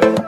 thank you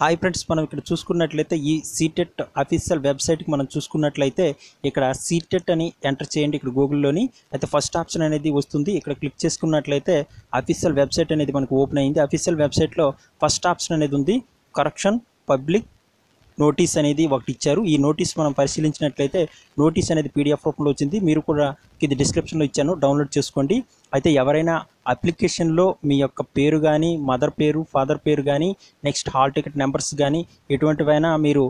hi friends మనం ఇక్కడ చూసుకున్నట్లయితే ఈ సీటెట్ అఫీషియల్ వెబ్సైట్కి మనం చూసుకున్నట్లయితే ఇక్కడ సీటెట్ అని ఎంటర్ చేయండి ఇక్కడ గూగుల్లోని. అయితే ఫస్ట్ ఆప్షన్ అనేది వస్తుంది. ఇక్కడ క్లిక్ చేసుకున్నట్లయితే అఫీషియల్ వెబ్సైట్ అనేది మనకు ఓపెన్ అయింది. అఫీషియల్ వెబ్సైట్లో ఫస్ట్ ఆప్షన్ అనేది ఉంది. కరెక్షన్ పబ్లిక్ నోటీస్ అనేది ఒకటి ఇచ్చారు. ఈ నోటీస్ మనం పరిశీలించినట్లయితే నోటీస్ అనేది పీడిఎఫ్ రూపంలో వచ్చింది. మీరు కూడా ఇది డిస్క్రిప్షన్లో ఇచ్చాను. డౌన్లోడ్ చేసుకోండి. అయితే ఎవరైనా అప్లికేషన్లో మీ యొక్క పేరు కానీ మదర్ పేరు ఫాదర్ పేరు కానీ నెక్స్ట్ హాల్ టికెట్ నెంబర్స్ కానీ ఎటువంటివైనా మీరు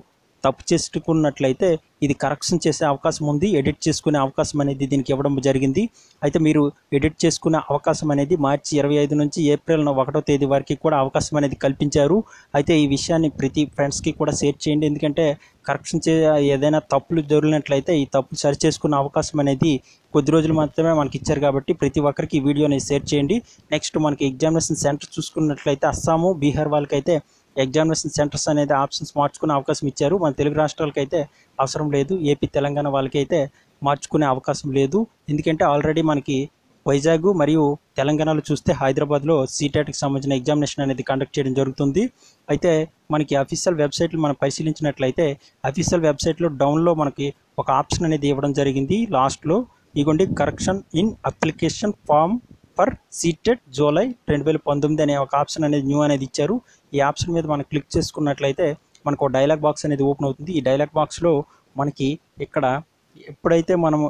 తప్పు చేసుకున్నట్లయితే ఇది కరెక్షన్ చేసే అవకాశం ఉంది ఎడిట్ చేసుకునే అవకాశం అనేది దీనికి ఇవ్వడం జరిగింది. అయితే మీరు ఎడిట్ చేసుకునే అవకాశం అనేది మార్చి ఇరవై ఐదు నుంచి ఏప్రిల్ ఒకటో తేదీ వరకు కూడా అవకాశం అనేది కల్పించారు. అయితే ఈ విషయాన్ని ప్రతి ఫ్రెండ్స్కి కూడా షేర్ చేయండి. ఎందుకంటే కరెక్షన్ చే ఏదైనా తప్పులు జరిగినట్లయితే ఈ తప్పులు సరి చేసుకునే అవకాశం అనేది కొద్ది రోజులు మాత్రమే మనకి ఇచ్చారు కాబట్టి ప్రతి ఒక్కరికి ఈ వీడియోని షేర్ చేయండి. నెక్స్ట్ మనకి ఎగ్జామినేషన్ సెంటర్ చూసుకున్నట్లయితే అస్సాము బీహార్ వాళ్ళకైతే ఎగ్జామినేషన్ సెంటర్స్ అనేది ఆప్షన్స్ మార్చుకునే అవకాశం ఇచ్చారు. మన తెలుగు రాష్ట్రాలకైతే అయితే అవసరం లేదు. ఏపీ తెలంగాణ వాళ్ళకి అయితే మార్చుకునే అవకాశం లేదు. ఎందుకంటే ఆల్రెడీ మనకి వైజాగ్ మరియు తెలంగాణలో చూస్తే హైదరాబాద్లో సీటెట్కి సంబంధించిన ఎగ్జామినేషన్ అనేది కండక్ట్ చేయడం జరుగుతుంది. అయితే మనకి అఫీషియల్ వెబ్సైట్లు మనం పరిశీలించినట్లయితే అఫీషియల్ వెబ్సైట్లో డౌన్లో మనకి ఒక ఆప్షన్ అనేది ఇవ్వడం జరిగింది. లాస్ట్లో ఇగోండి correction in application form for CTET July రెండు వేల పంతొమ్మిది అనే ఒక ఆప్షన్ అనేది న్యూ అనేది ఇచ్చారు. ఈ ఆప్షన్ మీద మనం క్లిక్ చేసుకున్నట్లయితే మనకు డైలాగ్ బాక్స్ అనేది ఓపెన్ అవుతుంది. ఈ డైలాగ్ బాక్స్లో మనకి ఇక్కడ ఎప్పుడైతే మనము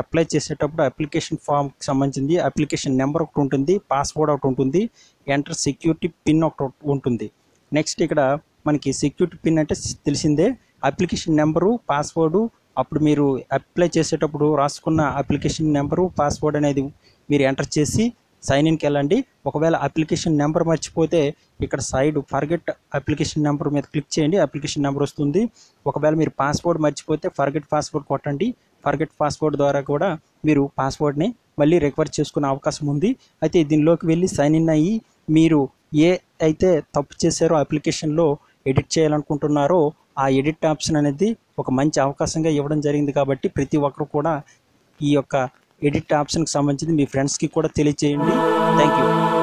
అప్లై చేసేటప్పుడు అప్లికేషన్ ఫామ్కి సంబంధించింది అప్లికేషన్ నెంబర్ ఒకటి ఉంటుంది పాస్వర్డ్ ఒకటి ఉంటుంది ఎంటర్ సెక్యూరిటీ పిన్ ఒకటి ఉంటుంది. నెక్స్ట్ ఇక్కడ మనకి సెక్యూరిటీ పిన్ అంటే తెలిసిందే. అప్లికేషన్ నెంబరు పాస్వర్డు అప్పుడు మీరు అప్లై చేసేటప్పుడు రాసుకున్న అప్లికేషన్ నెంబరు పాస్వర్డ్ అనేది మీరు ఎంటర్ చేసి సైన్ ఇన్కి వెళ్ళండి. ఒకవేళ అప్లికేషన్ నెంబర్ మర్చిపోతే ఇక్కడ సైడ్ ఫర్గెట్ అప్లికేషన్ నెంబర్ మీద క్లిక్ చేయండి. అప్లికేషన్ నెంబర్ వస్తుంది. ఒకవేళ మీరు పాస్వర్డ్ మర్చిపోతే ఫర్గెట్ పాస్వర్డ్ కొట్టండి. ఫర్గెట్ పాస్వర్డ్ ద్వారా కూడా మీరు పాస్వర్డ్ని మళ్ళీ రికవర్ చేసుకునే అవకాశం ఉంది. అయితే దీనిలోకి వెళ్ళి సైన్ ఇన్ అయ్యి మీరు ఏ అయితే తప్పు చేశారో అప్లికేషన్లో ఎడిట్ చేయాలనుకుంటున్నారో ఆ ఎడిట్ ఆప్షన్ అనేది ఒక మంచి అవకాశంగా ఇవ్వడం జరిగింది కాబట్టి ప్రతి ఒక్కరు కూడా ఈ యొక్క ఎడిట్ ఆప్షన్కి సంబంధించి మీ ఫ్రెండ్స్కి కూడా తెలియజేయండి థ్యాంక్ యూ